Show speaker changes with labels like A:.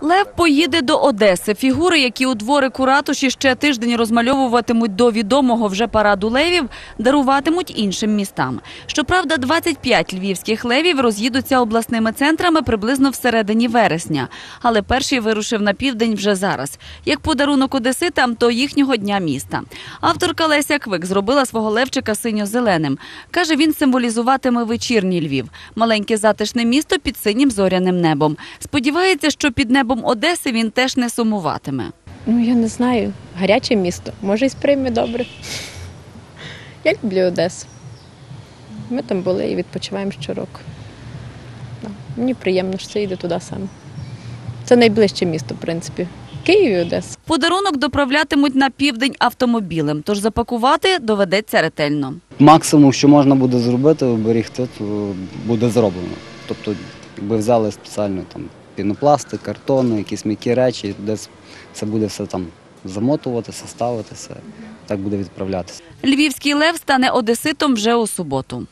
A: Лев поїде до Одеси. Фігури, які у дворику ратуші ще тиждень розмальовуватимуть до відомого вже параду левів, даруватимуть іншим містам. Щоправда, 25 львівських левів роз'їдуться обласними центрами приблизно всередині вересня. Але перший вирушив на південь вже зараз. Як подарунок одеситам, то їхнього дня міста. Авторка Леся Квик зробила свого левчика синьо-зеленим. Каже, він символізуватиме вечірній Львів. Маленьке затишне місто під синім зоряним небом. Сподівається, що під небом Одеси він теж не сумуватиме.
B: Ну, я не знаю. Гаряче місто. Може, і сприйме добре. Я люблю Одесу. Ми там були і відпочиваємо щороку. Да. Мені приємно, що це йде туди саме. Це найближче місто, в принципі. Київ і Одеса.
A: Подарунок доправлятимуть на південь автомобілем, тож запакувати доведеться ретельно.
C: Максимум, що можна буде зробити, оберігти, то буде зроблено. Тобто, якби взяли спеціально там пінопласти, картони, якісь м'які речі, де це буде все там замотуватися, ставитися, так буде відправлятися.
A: Львівський лев стане одеситом вже у суботу.